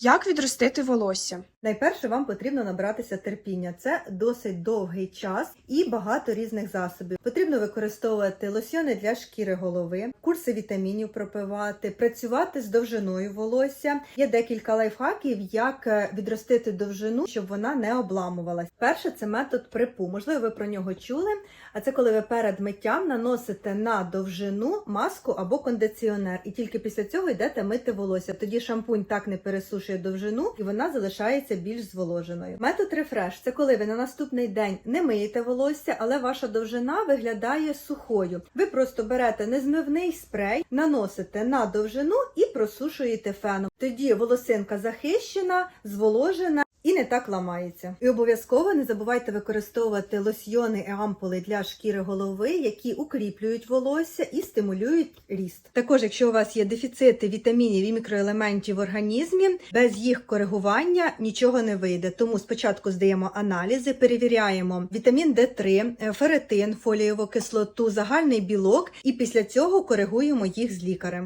Як відростити волосся? Найперше вам потрібно набратися терпіння. Це досить довгий час і багато різних засобів. Потрібно використовувати лосьони для шкіри голови, курси вітамінів пропивати, працювати з довжиною волосся. Є декілька лайфхаків, як е, відростити довжину, щоб вона не обламувалась. Перше це метод припу. Можливо, ви про нього чули. А це коли ви перед миттям наносите на довжину маску або кондиціонер, і тільки після цього йдете мити волосся. Тоді шампунь так не пересушує довжину, і вона залишається більш зволоженою. Метод рефреш це коли ви на наступний день не миєте волосся, але ваша довжина виглядає сухою. Ви просто берете незмивний спрей, наносите на довжину і просушуєте феном. Тоді волосинка захищена, зволожена. І не так ламається. І обов'язково не забувайте використовувати лосьйони і ампули для шкіри голови, які укріплюють волосся і стимулюють ріст. Також, якщо у вас є дефіцити вітамінів і мікроелементів в організмі, без їх коригування нічого не вийде. Тому спочатку здаємо аналізи, перевіряємо вітамін Д3, е, феретин, фолієву кислоту, загальний білок, і після цього коригуємо їх з лікарем.